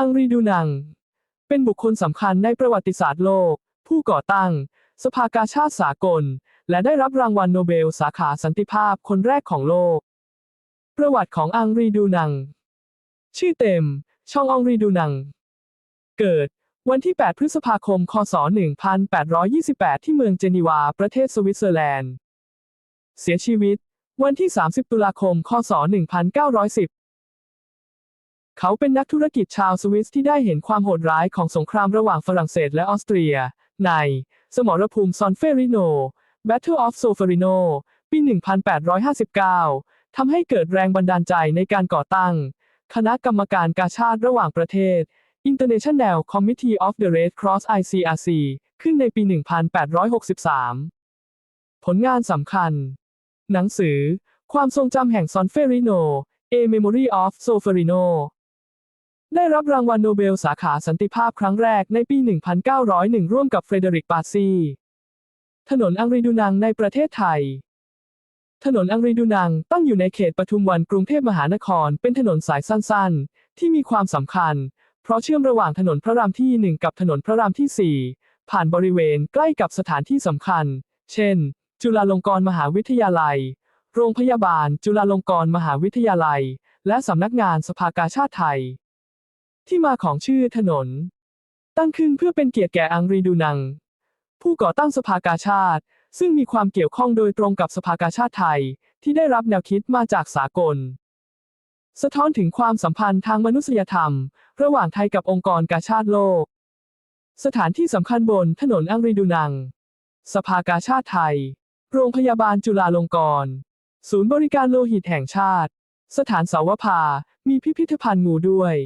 อังรีดูนัง เป็นบุคคลสำคัญในประวัติศาสตร์โลก ผู้ก่อตั้ง สภากาชาติสากล และได้รับรางวัลโนเบลสาขาสันติภาพคนแรกของโลก ประวัติของอังรีดูนัง ชื่อเต็ม ช่องอังรีดูนัง เกิด วันที่ 8 พฤษภาคม คศ 1828 ที่เมืองเจนีวา ประเทศสวิตเซอร์แลนด์ เสียชีวิต วันที่ 30 ตุลาคม คศ 1910 เขาเป็นนักธุรกิจชาวสวิสที่ได้เห็นความโหดร้ายของสงครามระหว่างฝรั่งเศสและออสเตรีย ใน สมรภูมิซอนเฟริโน Battle of Solferino ปี 1859 ทำให้เกิดแรงบันดาลใจในการก่อตั้ง คณะกรรมการกาชาติระหว่างประเทศ International Committee of the Red Cross ICRC ขึ้นในปี 1863 ผลงานสำคัญ หนังสือ ความทรงจำแห่งซอนเฟริโน A Memory of Solferino ได้รับรางวัลโนเบลสาขาสันติภาพครั้งแรกในปี 1901 ร่วมกับเฟรเดริกปาซี ถนนอังรีดูนังในประเทศไทย ถนนอังรีดูนังตั้งอยู่ในเขตปทุมวันกรุงเทพมหานคร เป็นถนนสายสั้นๆ ที่มีความสำคัญ เพราะเชื่อมระหว่างถนนพระรามที่ 1 กับถนนพระรามที่ 4 ผ่านบริเวณใกล้กับสถานที่สำคัญ เช่น จุฬาลงกรณ์มหาวิทยาลัย โรงพยาบาล จุฬาลงกรณ์มหาวิทยาลัย และสำนักงานสภากาชาติไทย ที่มาของชื่อถนน ตั้งขึ้นเพื่อเป็นเกียรติแก่อังรีดูนัง ผู้ก่อตั้งสภากาชาติ ซึ่งมีความเกี่ยวข้องโดยตรงกับสภากาชาติไทย ที่ได้รับแนวคิดมาจากสากล สะท้อนถึงความสัมพันธ์ทางมนุษยธรรม ระหว่างไทยกับองค์กรกาชาติโลก สถานที่สำคัญบนถนนอังรีดูนัง สภากาชาติไทย โรงพยาบาลจุฬาลงกรณ์ศูนย์บริการโลหิตแห่งชาติ สถานเสาวภา มีพิพิธภัณฑ์งูด้วย